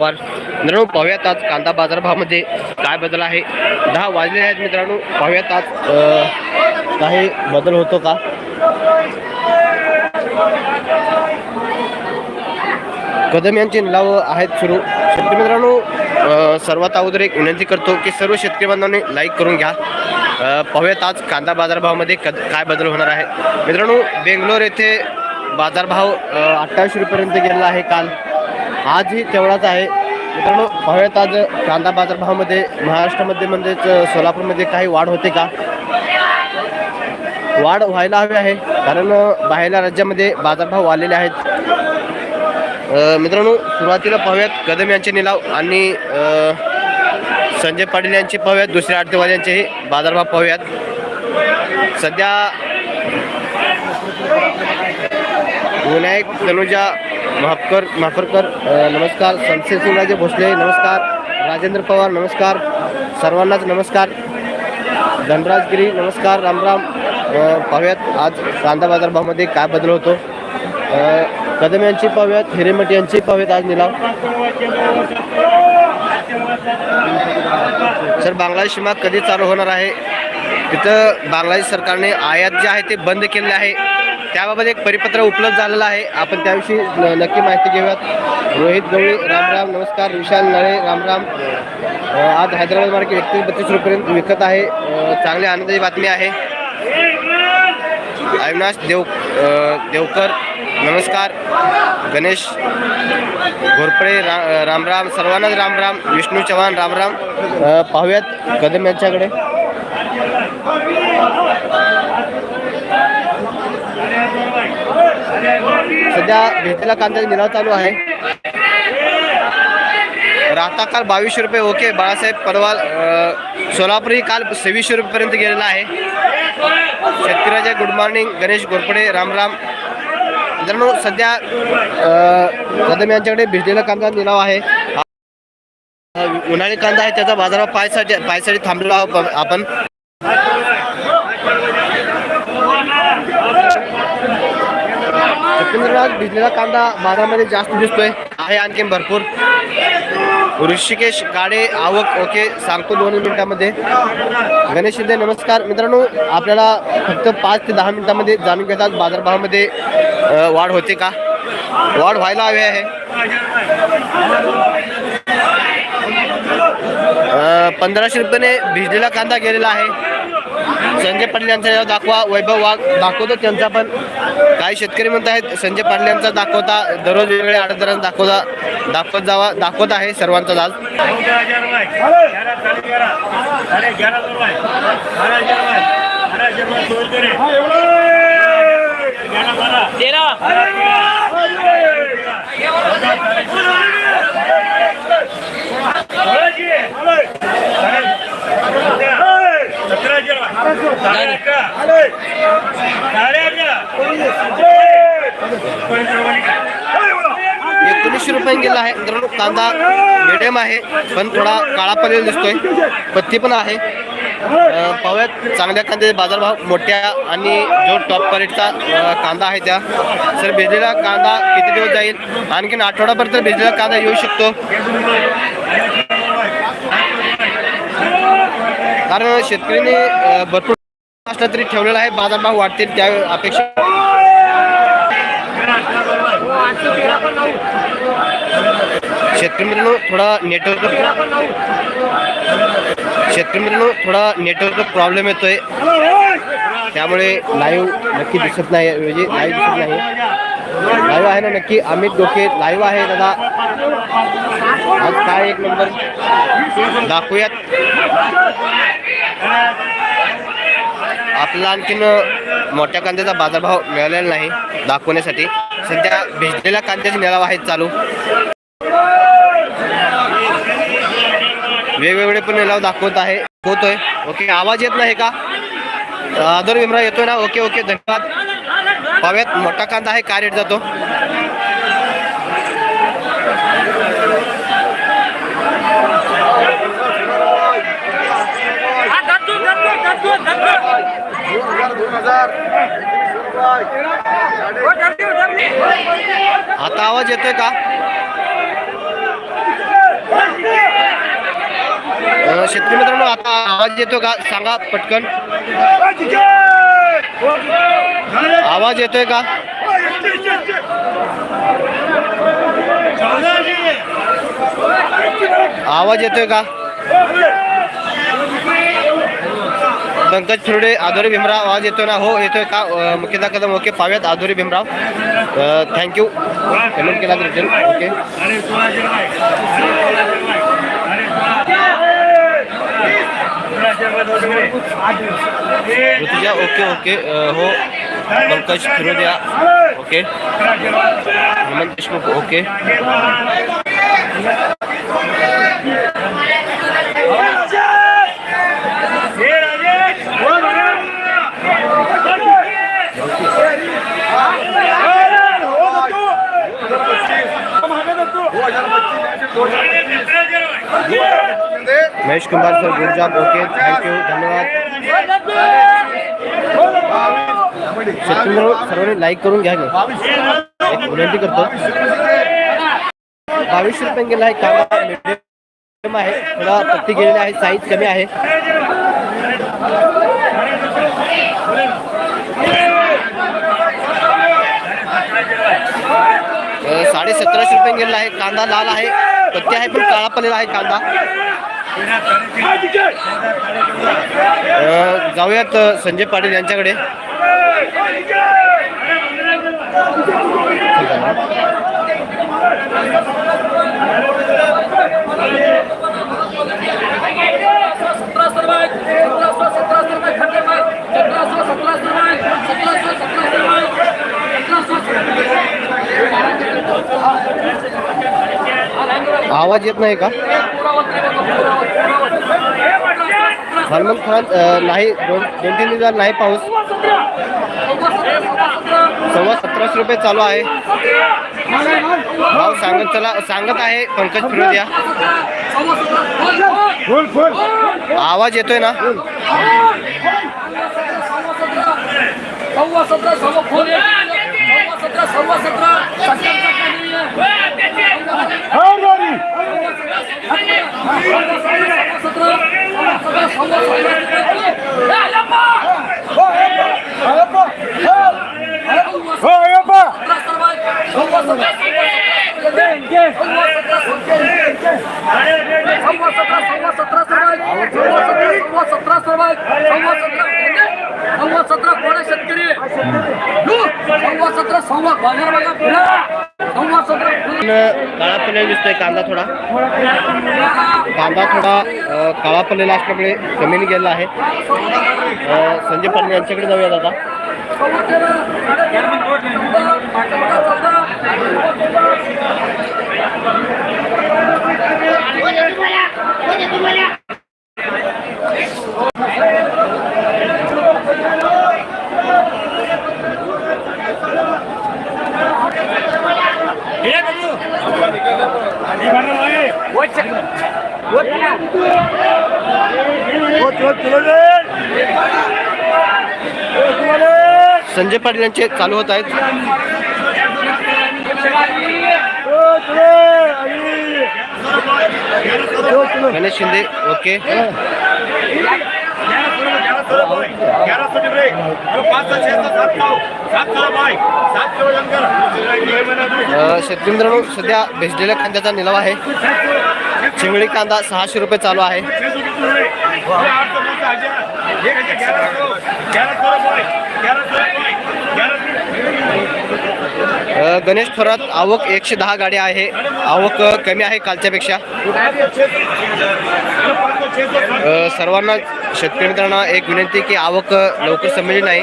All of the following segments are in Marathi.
मित्रांनो पाहूयात आज कांदा बाजारभावामध्ये काय बदल आहे. दहा वाजले आहेत मित्रांनो पाहूयात आज काही बदल होतो का? कदम यांचे लाव आहेत सुरू. शेतकरी मित्रांनो सर्वात अगोदर एक विनंती करतो की सर्व शेतकरी बांधवांनी लाईक करून घ्या. पाहूयात आज कांदा बाजारभावामध्ये कद काय बदल होणार आहे. मित्रांनो बेंगलोर येथे बाजारभाव अठ्ठावीस रुपयेपर्यंत गेलेला आहे काल. आजही तेवढाच आहे. मित्रांनो पाहूयात आज कांदा बाजारभावामध्ये महाराष्ट्रामध्ये म्हणजेच सोलापूरमध्ये काही वाढ होते का? वाढ व्हायला हवी आहे कारण बाहेरल्या राज्यामध्ये बाजारभाव वाढलेले आहेत. मित्रांनो सुरुवातीला पाहूयात कदम यांचे निलाव आणि संजय पाटील यांचे पाहूयात दुसऱ्या आडतेवाल्यांचेही बाजारभाव पाहूयात. सध्या विनायक तनुजा महापकर माफरकर नमस्कार. संशय भोसले नमस्कार. राजेंद्र पवार नमस्कार. सर्वांनाच नमस्कार. धनराज गिरी नमस्कार. रामराम पाहूयात आज कांदा बाजारभावामध्ये काय बदल होतो. कदम यांची पाहूयात हिरेमठ यांची पाहूयात आज निलाव सर बांगलादेश सीमा कधी चालू होणार आहे? तिथं बांगलादेश सरकारने आयात जे आहे ते बंद केले आहे. त्याबाबत एक परिपत्र उपलब्ध झालेलं आहे. आपण त्याविषयी न- नक्की माहिती घेऊयात. रोहित गवळी रामराम नमस्कार. विशाल नळे रामराम. राम आज हैदराबाद मार्केट एकतीस बत्तीस रुपयेपर्यंत विकत आहे. चांगली आनंदाची बातमी आहे. अविनाश देव देवकर नमस्कार. गणेश घोरपडे रा रामराम सर्वांनाच रामराम विष्णू चव्हाण रामराम. राम पाहूयात कदम यांच्याकडे. सध्या भेटेला कांद्याचा निलाव चालू आहे. राहता काल बावीसशे रुपये ओके बाळासाहेब परवाल अ, सोलापूरही काल सव्वीसशे रुपयेपर्यंत गेलेला आहे. शेतकऱ्याच्या गुड मॉर्निंग गणेश घोरपडे रामराम मित्रांनो सध्या कदम यांच्याकडे भिजलेला कांदा निलाव आहे. उन्हाळी कांदा आहे त्याचा बाजारावर पायसाठी पायसाठी थांबलेलो आहोत आपण. एकंदरीत भिजलेला कांदा बाजारामध्ये जास्त दिसतोय. आहे आणखीन भरपूर. ऋषिकेश गाडे आवक ओके सांगतो दोन मिनिटामध्ये. गणेश शिंदे नमस्कार. मित्रांनो आपल्याला फक्त पाच ते दहा मिनिटामध्ये जाणून घेतात बाजारभावामध्ये वाढ होते का? वाढ व्हायला हवी आहे. पंधराशे रुपयाने भिजलेला कांदा गेलेला आहे. संजय पाटील यांचा दाखवा. वैभव वाघ दाखवतो त्यांचा पण. काही शेतकरी म्हणत आहेत संजय पाटील यांचा दाखवता दररोज वेगवेगळे आडतदारांचा दाखवता दाखवत जावा दाखवत आहे सर्वांचा आज चौदा रुपये एकोणीसशे रुपये गेला आहे. मित्रांनो कांदा मिडियम आहे पण थोडा काळा पडलेला दिसतोय. पत्ती पण आहे. अ, पाहूयात चांगल्या कांद्याचे बाजारभाव मोठ्या आणि जो टॉप क्वालिटीचा कांदा आहे त्या. सर भिजलेला कांदा किती दिवस जाईल? आणखीन आठवड्यापर्यंत भिजलेला कांदा येऊ शकतो. कारण शेतकऱ्यांनी भरपूर असला तरी ठेवलेला आहे. बाजारभाव वाढतील त्या अपेक्षा. शेतकरी मित्रांनो थोडा नेटवर्क शेतकरी मित्रांनो थोडा नेटवर्क प्रॉब्लेम येतोय. त्यामुळे लाईव्ह नक्की दिसत नाही म्हणजे लाईव्ह दिसत नाही. लाईव्ह आहे ना नक्की अमित डोके लाईव्ह आहे दादा. आज काय एक नंबर दाखवूयात. आपला आणखीन मोठ्या कांद्याचा बाजारभाव मिळालेला नाही दाखवण्यासाठी. सध्या भिजलेल्या कांद्याचा निलाव आहे चालू. वेगवेगळे पण निलाव दाखवत आहे होतोय. ओके आवाज येत नाही का? आदर विमरा येतोय ना? ओके ओके धन्यवाद. पाहूयात मोठा कांदा आहे काय रेट जातो? आता आवाज येतोय का? शेतकरी मित्रांनो आता आवाज येतो का? सांगा पटकन. आवाज येतोय का? आवाज येतोय का? पंकज फिरडे आदोरी भीमराव आवाज येतोय ना? हो येतोय का? अ, कदम ओके. पाव्यात आदोरी भीमराव. थँक्यू पेमेंट केला रिटर्न ओके सोळाशे ऋतुजा ओके ओके. हो. Pankaj Firodia. Okay. Hemant Deshmukh okay. Mahesh Kumar sir good job okay thank you धन्यवाद। शेतकरी सर्वांनी लाईक करून घ्या एक विनंती करतो. बावीसशे रुपये गेला आहे कांदा medium आहे थोडा पत्ती गेलेली आहे साईज कमी आहे. अ, साडे सतराशे रुपये गेलेला आहे कांदा लाल आहे पत्ती आहे पण काळा पडलेला आहे कांदा. जाऊयात संजय पाटील यांच्याकडे आवाज येत नाही का हनुमंत खान नाही दोन दोन तीन दिवस नाही पाऊस सव्वा सतराशे रुपये चालू आहे भाव सांगत चला सांगत आहे पंकज फिरोदिया आवाज येतोय ना सव्वा सतरा सव्वा खोल सव्वा सतरा सव्वा सतरा सत्याहत्तर कमी हो गाडी सतरा सतरा सव्वा हो यप्पा सतरा कोणा शेतकरी? सव्वा सतरा सव्वा बाजार बघा सव्वा सतरा पण काळा पडलेला दिसतोय कांदा थोडा. कांदा थोडा काळा पडलेला असल्यामुळे कमीने गेला आहे. संजय पाटील यांच्याकडे जाऊयात आता सव्वा तेरा चौदा पाठीमागं चौदा संजय पाटील यांचे चालू होत आहेत. गणेश शिंदे ओके. ग्यारह शेतकरी मित्रांनो सध्या भेजलेल्या कांद्याचा निलाव आहे. चिंगळी कांदा सहाशे रुपये चालू आहे. गणेश थोरात आवक एकशे दहा गाड्या आहे. आवक कमी आहे कालच्यापेक्षा. सर्वांना शेतकरी मित्रांना एक विनंती की आवक लवकर समजली नाही.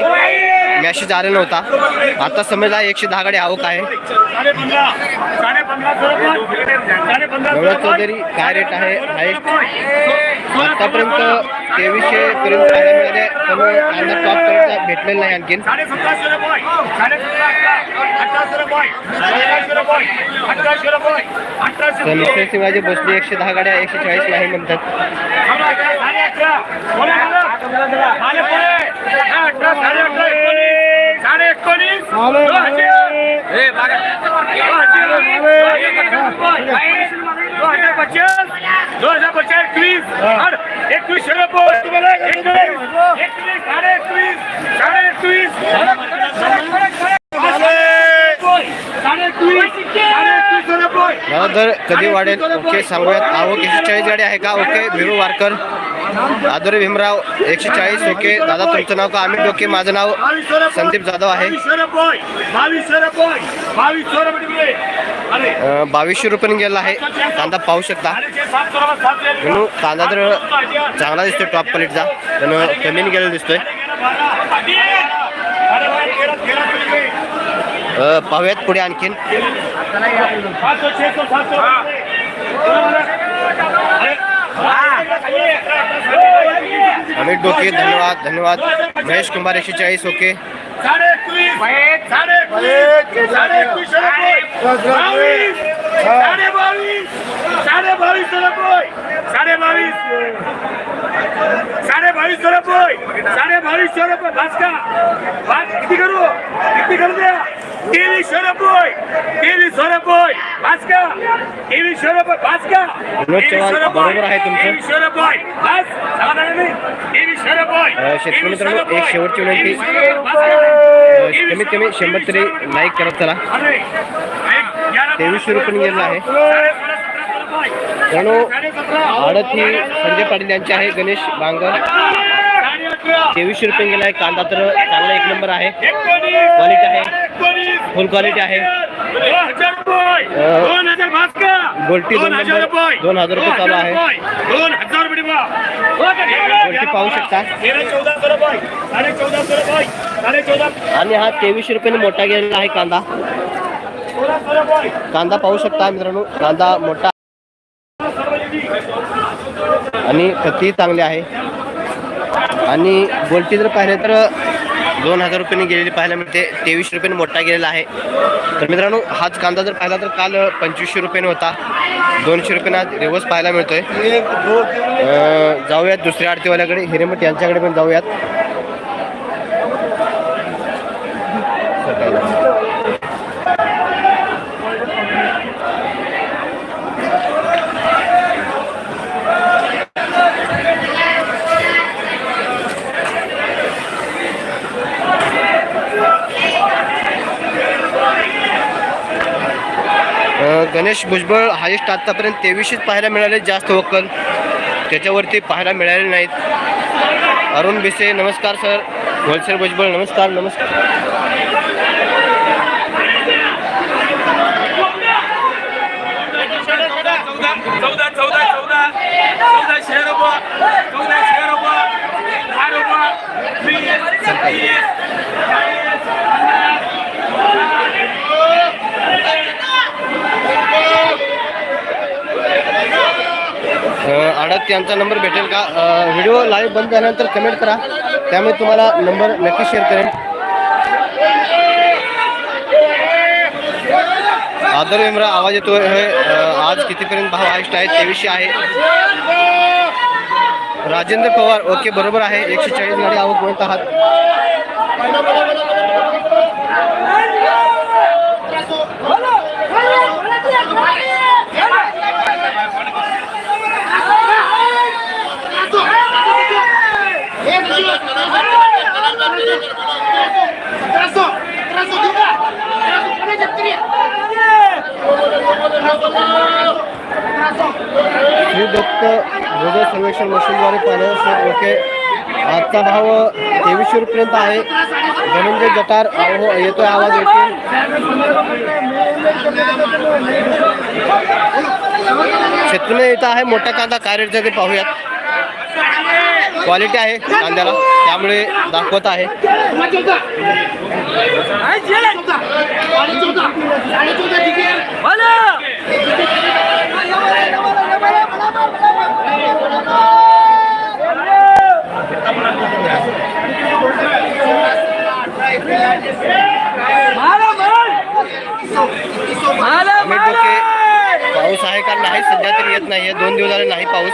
मॅसेज आलेला नव्हता आता समजला एकशे दहा गाडी आवक आहे. नवनाथ चौधरी काय रेट आहे? हायेस्ट आतापर्यंत तेवीसशे पर्यंत पाहायला मिळाले. पण कांदा टॉप पर्यंत भेटलेला नाही आणखीन. तर बसली एकशे दहा गाड्या एकशे चाळीस नाही म्हणतात. एकोणीस हजार पचास एकवीस एकवीस एकवीस साडे एकवीस साडे एकवीस कधी वाढेल? ओके सांगूयात. ओके चाळीस गाडी आहे का? ओके भिरू वारकर. आदर भीमराव एकशे चाळीस ओके. दादा तुमचं नाव का अमित डोके माझं नाव संदीप जाधव आहे. बावीसशे रुपये गेला आहे. कांदा पाहू शकता. म्हणून कांदा तर चांगला दिसतोय टॉप क्वालिटीचा पण कमी गेलेला दिसतोय. पाहूयात पुढे आणखीन. अमित डोके धन्यवाद धन्यवाद महेश कुमार एकशे चाळीस ओके साडे साडे साडे बावीस साडे बावीस साडे बावीस साडे बावीस साडे बावीस साडे भास्का किती करू किती करू द्या तेवीसशे रुपये तेवीसशे रुपये भास्का तेवीसशे रुपये भास्का विनोद चव्हाण, बरोबर आहे तुमचं. तेवीसशे रुपये बस समाधान नाही तेवीसशे रुपये अं, शेतकरी मित्रांनो, एक शेवटची विनंती. कमीत कमी शंभर तरी लाईक करत चला. तेवीसशे रुपये गेलेला आहे. त्यानो आडत ही संजय पाटील यांची आहे गणेश बांगर. तेवीसशे रुपये गेला आहे. कांदा तर चांगला एक नंबर आहे. क्वालिटी आहे. फुल क्वालिटी आहे. गोल्टी दोन हजार दोन हजार रुपये चालू आहे. गोल्टी पाहू शकता. आणि हा तेवीसशे रुपयाने मोठा गेलेला आहे कांदा. कांदा पाहू शकता मित्रांनो. कांदा मोठा. आणि खती चांगली आहे. आणि गोल्टी जर पाहिले तर दोन हजार रुपयाने गेलेली पाहायला मिळते. तेवीसशे रुपयाने मोठा गेलेला आहे. तर मित्रांनो हाच कांदा जर पाहिला तर काल पंचवीसशे रुपयाने होता. दोनशे रुपयाने आज रिवर्स पाहायला मिळतोय. जाऊयात दुसऱ्या आरतीवाल्याकडे. हिरेमठ यांच्याकडे पण जाऊयात. गणेश भुजबळ हायेस्ट आत्तापर्यंत तेवीसशेच पाहायला मिळाले जास्त वक्कल त्याच्यावरती पाहायला मिळाले नाहीत अरुण बिसे नमस्कार सर होलसेल भुजबळ नमस्कार नमस्कार चौदा चौदा चौदा चौदाशे रुपये चौदाशे रुपये दहा रुपये वीस वीस अं, आडत यांचा नंबर भेटेल का? व्हिडिओ लाईव्ह बंद झाल्यानंतर कमेंट करा. त्यामुळे तुम्हाला नंबर नक्की शेअर करेन. आदर विमरा आवाज येतोय. आज कितीपर्यंत भाव आयुष्ट आहे? तेवीसशे आहे. राजेंद्र पवार ओके बरोबर आहे. एकशे चाळीस गाडी आवक म्हणत आहात. श्री दत्त सर्वेक्षण मशीनद्वारे पाण्यावर ओके. आजचा भाव तेवीसशे रुपयेपर्यंत आहे. धनंजय जटार हो येतोय आवाज येतो शेतकरी इथं आहे मोठा कांदा काय रेट ते पाहूयात. क्वालिटी आहे कांद्याला. त्यामुळे दाखवत आहे. पाऊस आहे का? नाही सध्या तरी येत नाहीये. दोन दिवस झाले नाही पाऊस.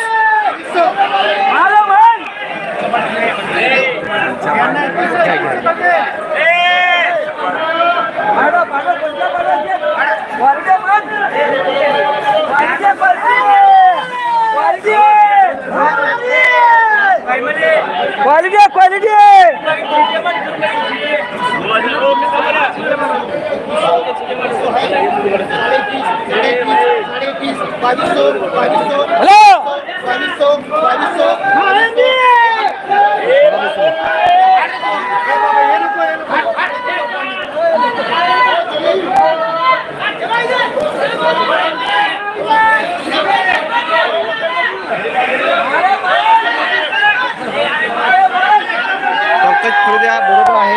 क्वालिटी क्वालिटी हॅलो पंकज फुलद्या बरोबर आहे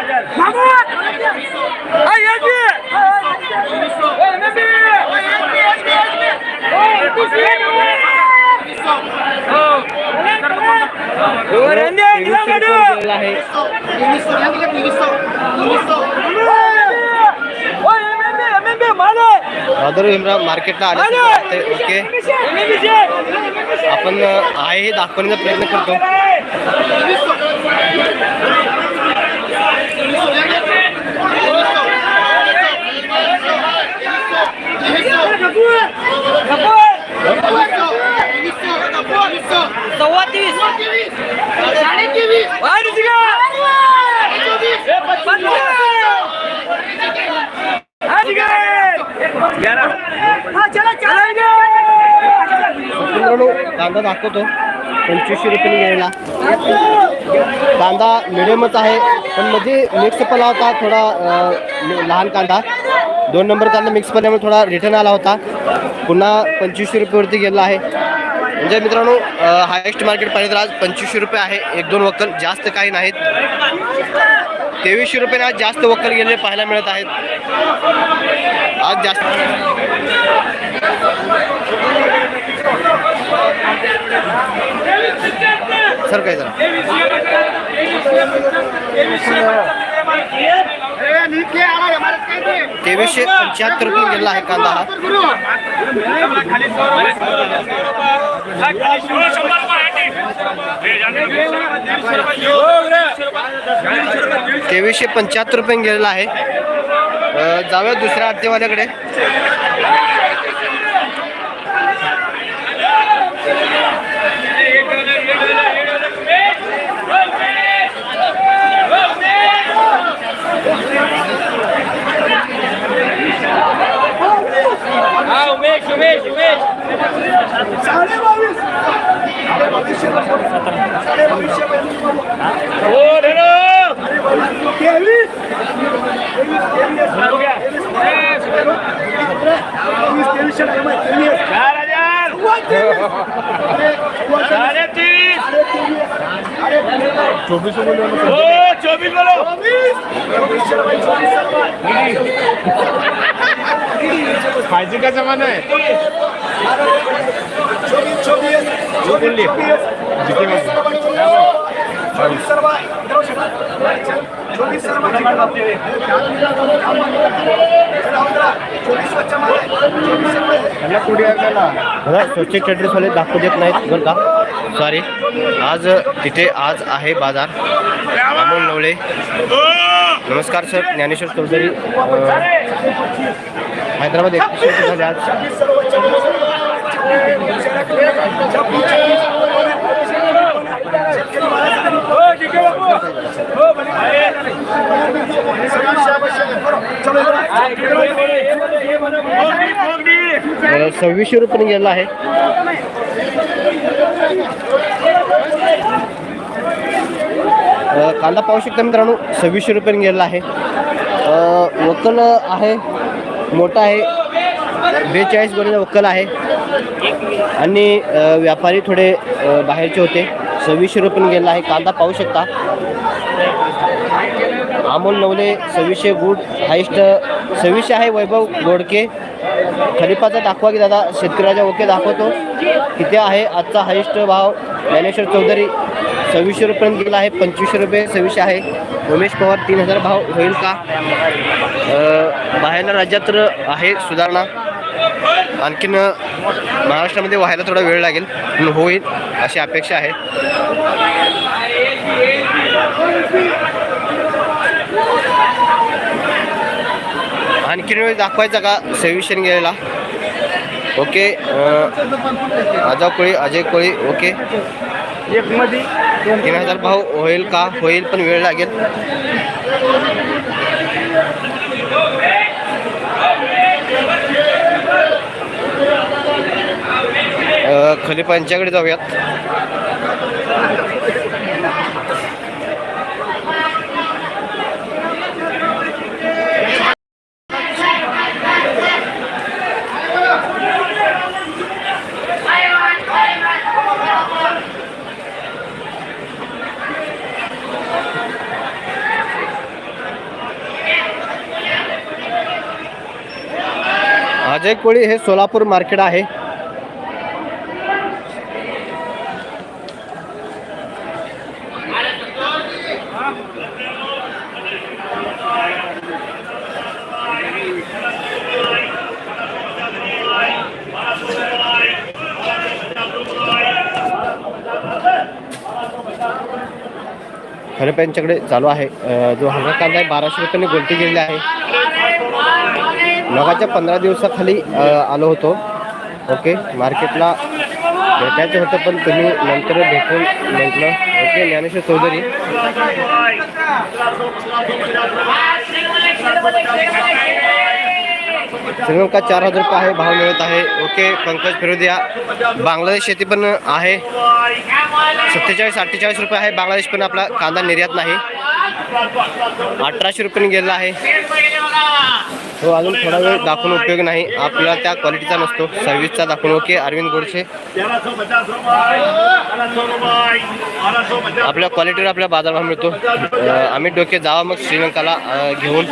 दादर भीमराव मार्केटला आले! ओके. आपण आहे दाखवण्याचा प्रयत्न करतो. कांदा दाखवतो. पंचवीसशे रुपये घ्यायला कांदा मिडियमच आहे पण मध्ये मिक्स पला होता थोडा लहान कांदा. दोन नंबर कांदा मिक्स पडल्यामुळे थोडा रिटर्न आला होता. पुन्हा पंचवीसशे रुपयेवरती गेला आहे. म्हणजे मित्रांनो हायेस्ट मार्केट पाहिजे तर आज पंचवीसशे रुपये आहे. एक दोन वक्कल जास्त काही नाहीत. तेवीसशे रुपये आज जास्त वक्कल गेलेले पाहायला मिळत आहेत. आज जास्त सर काय जरा तेवीसशे पंच्याहत्तर रुपये गेला आहे कांदा हा. तेवीसशे पंच्याहत्तर रुपये गेलेला आहे. जाऊया दुसऱ्या आरतीवाल्याकडे उमेश उमेश उमेश हो धरो चार हजार साढ़े तीस चौबीस हो चौबीस बोलो फायदे का जमाना है बघा स्वच्छ ट्रेडर्सवाले दाखवू देत नाहीत बरं का? सॉरी आज तिथे आज आहे बाजार. अमोल नवळे नमस्कार सर. ज्ञानेश्वर चौधरी. हैदराबाद एकतीसशे रुपये झाले आज. ठीक बाबू अ, सव्वीसशे रुपये गेला आहे. कांदा पाहू शकता मित्रांनो सव्वीसशे रुपये गेलेला आहे. वकल वक्कल आहे मोठा आहे बेचाळीस गोण्याचा वक्कल आहे. आणि व्यापारी थोडे बाहेरचे होते. सव्वीसशे रुपये गेला आहे. कांदा पाहू शकता. अमोल नवले सव्वीसशे गुड हायस्ट सव्वीसशे आहे वैभव गोडके. खलिपाचा दाखवा की दादा शेतकऱ्याच्या ओके दाखवतो. किती आहे? आजचा हायस्ट भाव. ज्ञानेश्वर चौधरी सव्वीसशे रुपयापर्यंत गेला आहे. पंचवीसशे रुपये सव्वीसशे आहे. उमेश पवार तीन हजार भाव होईल का? अ, राज्यात आहे सुधारणा. आणखीन महाराष्ट्रामध्ये व्हायला थोडा वेळ लागेल पण होईल अशी अपेक्षा आहे. आणखीन वेळ दाखवायचा का सेव्हिशन गेलेला? Okay Ajay Koli Ajay Koli okay. तीन हजार भाव होईल का? होईल पण वेळ लागेल. खलिफा यांच्याकडे जाऊयात. अजय कोळी हे सोलापूर मार्केट आहे. खरे यांच्याकडे चालू आहे. जो हलका कांदा आहे बाराशे रुपयाने गोलटी गेलेली आहे. मगाच्या पंधरा दिवसाखाली आलो होतो. ओके मार्केटला भेटायचं होतं पण तुम्ही नंतर भेटून म्हटलं ओके ज्ञानेश्वर चौधरी. श्रीलंका चार हजार रुपये आहे भाव मिळत आहे. ओके पंकज फिरोदिया. बांगलादेश शेती पण आहे. सत्तेचाळीस अठ्ठेचाळीस रुपये आहे. बांगलादेश पण आपला कांदा निर्यात नाही. अठराशे रुपयाने गेलेला आहे. तो अजून थोडा वेळ दाखवून उपयोग नाही. आपल्याला त्या क्वालिटीचा नसतो. सर्व्हिसचा दाखवून. ओके अरविंद गोडसे. आपल्या क्वालिटीवर आपला बाजारभाव मिळतो. आम्ही डोके जावा मग श्रीलंकाला घेऊन.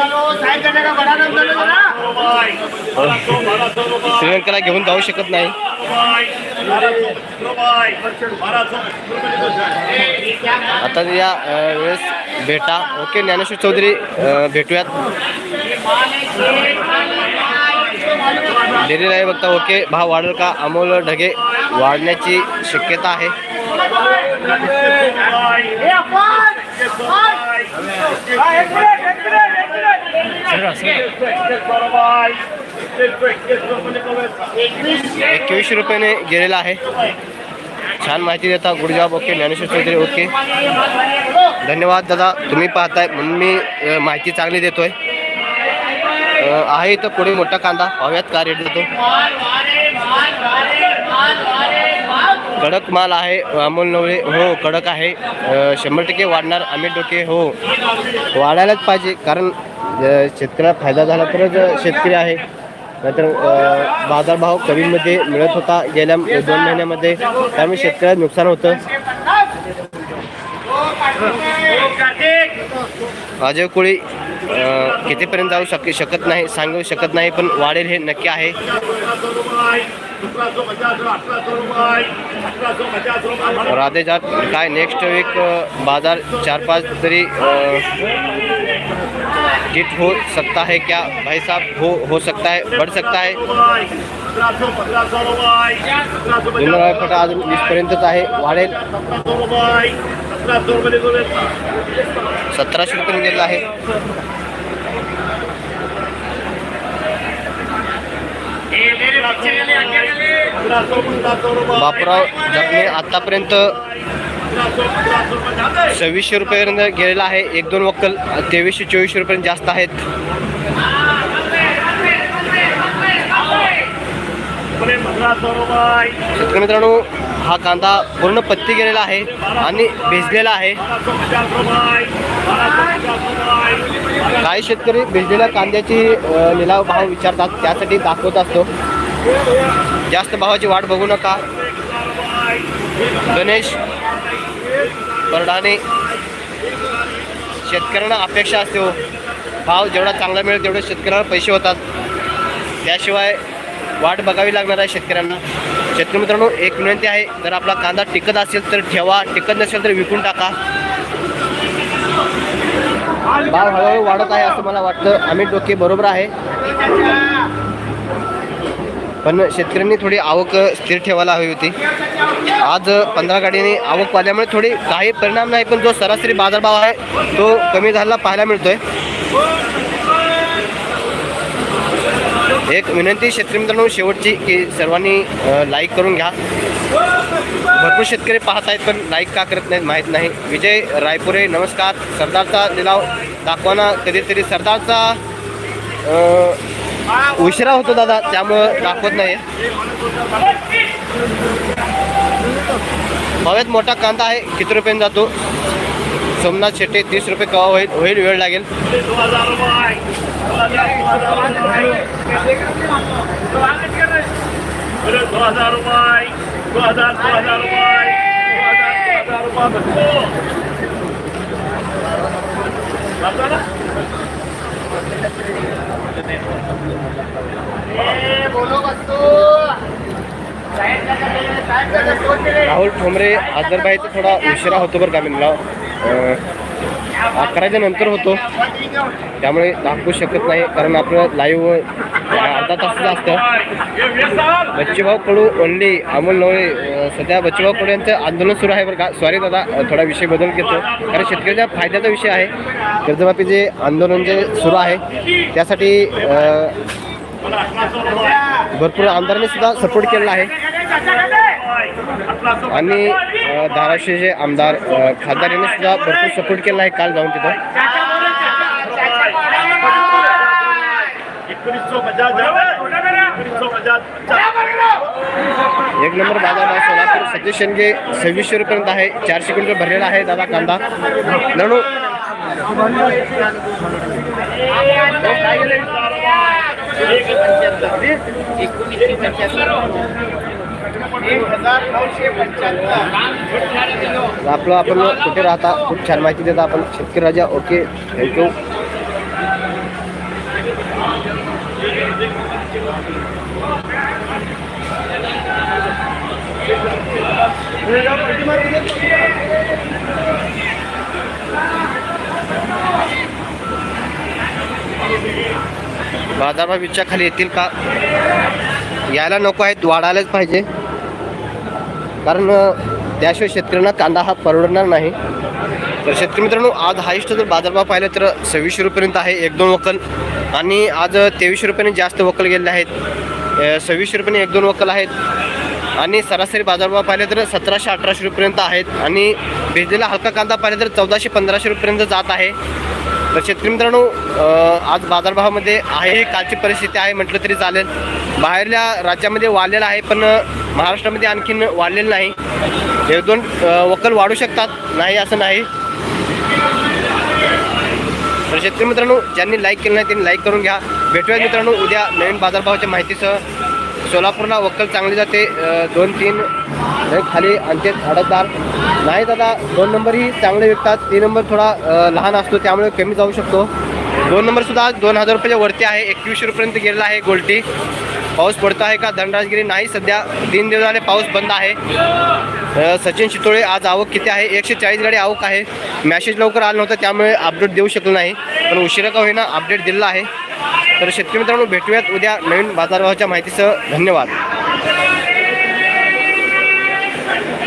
रुपये श्रीलंकाला घेऊन जाऊ शकत नाही. आता या वेळेस भेटा ओके ज्ञानेश्वर चौधरी भेटूयात. डेली नाही बघता ओके. भाव वाढेल का? अमोल ढगे वाढण्याची शक्यता आहे. एकवीस रुपयाने गेलेला आहे. छान माहिती देता. Good job okay Dnyaneshwar Chaudhari okay. धन्यवाद दादा तुम्ही पाहताय म्हणून मी माहिती चांगली देतोय. आहे आहे इथं पुढे मोठा कांदा? हव्यात का रेट देतो. कडक माल आहे अमोल नवळे हो कडक आहे. शंभर टक्के वाढणार आम्ही डोके हो. वाढायलाच पाहिजे कारण शेतकऱ्याला फायदा झाला तरच शेतकरी आहे. नाहीतर बाजारभाव कमीमध्ये मिळत होता गेल्या दोन महिन्यामध्ये. त्यामुळे शेतकऱ्याला नुकसान होतं. अजय कोळी कितीपर्यंत जाऊ शक शकत नाही सांगू शकत नाही पण वाढेल हे नक्की आहे. राधेजात काय नेक्स्ट वीक बाजार चार पाच तरी हिट हो सकता है क्या? भाई साहब हो हो सकता है बढ़ सकता है। जुन्नर फटा वीसपर्यंतच आहे वाढेल। सतराशे रुपये गेलेला आहे बापराव जगणे आतापर्यंत सव्वीसशे रुपयापर्यंत गेलेला आहे. एक दोन वक्कल तेवीसशे चोवीसशे रुपयापर्यंत जास्त आहेत. शेतकरी मित्रांनो हा कांदा पूर्ण पत्ती गेलेला आहे आणि भिजलेला आहे. काही शेतकरी भिजलेल्या कांद्याची लिलाव भाव विचारतात. त्यासाठी दाखवत असतो. जास्त भावाची वाट बघू नका. गणेश परडाने शेतकऱ्यांना अपेक्षा असते हो. भाव जेवढा चांगला मिळेल तेवढे शेतकऱ्यांना पैसे होतात. त्याशिवाय वाट बघावी लागणार आहे शेतकऱ्यांना. शेतकरी मित्रांनो एक विनंती आहे जर आपला कांदा टिकत असेल तर ठेवा टिकत नसेल तर विकून टाका. भाव हळूहळू वाढत आहे असं मला वाटतं. आम्ही डोके बरोबर आहे. पण शेतकऱ्यांनी थोडी आवक स्थिर ठेवायला हवी होती. आज पंधरा गाडीने आवक वाढल्यामुळे थोडी काही परिणाम नाही पण जो सरासरी बाजारभाव आहे तो कमी झालेला पाहायला मिळतोय. एक विनंती शेतकरी मित्रांनो शेवटची की सर्वांनी लाईक करून घ्या. भरपूर शेतकरी पाहत आहेत पण लाईक का करत नाहीत माहीत नाही. विजय रायपुरे नमस्कार. सरदारचा लिलाव दाखवाना कधीतरी. सरदारचा उशिरा होतो दादा त्यामुळं दाखवत नाही हवेत मोठा कांदा आहे किती रुपयाने जातो? सोमनाथ शेट्टी तीस रुपये कवा होईल? होईल वेळ लागेल. राहुल ठोंबरे आजरबाईचा थोडा उशिरा होतो बरं का मी अकराच्या नंतर होतो. त्यामुळे दाखवू शकत नाही कारण आपलं लाईव्ह अर्धा तास असतं बच्चूभाऊ कडू ओनली अमोल नवळे सध्या बच्चूभाऊ कडू यांचं आंदोलन सुरू आहे बरं का. सॉरी दादा थोडा विषय बदल घेतो. कारण शेतकऱ्याच्या फायद्याचा विषय आहे. कर्जमाफी जे आंदोलन जे सुरू आहे त्यासाठी भरपूर आमदारांनी सुद्धा सपोर्ट केलेला आहे. आणि धाराशिवचे आमदार खासदार यांनी सुद्धा भरपूर सपोर्ट केला आहे काल जाऊन तिथं. एक नंबर दादा भाव सोलापूर सतीश शेंडगे सव्वीसशे रुपयेपर्यंत आहे चारशे क्विंटल भरलेला आहे दादा कांदा. नणू आपलं आपण कुठे राहता? खूप छान माहिती देता आपण. शेतकरी राजा ओके. थँक्यू बाजारभाव विचार खाली येतील का? यायला नको आहेत. वाढायलाच पाहिजे. कारण त्याशिवाय शेतकऱ्यांना कांदा हा परवडणार नाही. तर शेतकरी मित्रांनो आज हायस्ट जर बाजारभाव पाहिलं तर सव्वीसशे रुपयेपर्यंत आहे एक दोन वकल आणि आज तेवीसशे रुपयाने जास्त वकल गेलेले आहेत. सव्वीसशे रुपयाने एक दोन वकल आहेत. आणि सरासरी बाजारभाव पाहिले तर सतराशे अठराशे रुपयेपर्यंत आहेत. आणि भिजलेला हलका कांदा पाहिलं तर चौदाशे पंधराशे रुपयेपर्यंत जात आहे. तर शेतकरी मित्रांनो आज बाजारभावामध्ये आहे कालची परिस्थिती आहे म्हटलं तरी चालेल. बाहेरल्या राज्यामध्ये वाढलेलं आहे पण महाराष्ट्रामध्ये आणखीन वाढलेलं नाही. हे दोन वकल वाढू शकतात? नाही असं नाही. तर शेतकरी मित्रांनो ज्यांनी लाईक केलं नाही त्यांनी लाईक करून घ्या. भेटूया मित्रांनो उद्या नवीन बाजारभावाच्या माहितीसह. सोलापूरला वक्कल चांगली जाते. दोन तीन खाली आणते अडकदार नाही दादा दोन नंबरही चांगले विकतात. तीन नंबर थोडा लहान असतो त्यामुळे कमी जाऊ शकतो. दोन नंबरसुद्धा दोन हजार रुपयाच्या वरती आहे. एकवीसशे रुपयापर्यंत गेलेला आहे गोल्टी. पाऊस पडतो आहे का? धनराजगिरी नाही. सध्या तीन दिवस झाले पाऊस बंद आहे. सचिन शितोळे आज आवक किती आहे? एकशे चाळीस गाडी आवक आहे. मॅसेज लवकर आलं नव्हतं त्यामुळे अपडेट देऊ शकलो नाही. पण उशिरा का होईना अपडेट दिलेला आहे. तर शेतकरी मित्रांनो भेटूयात उद्या नवीन बाजारभावाच्या माहितीसह. धन्यवाद.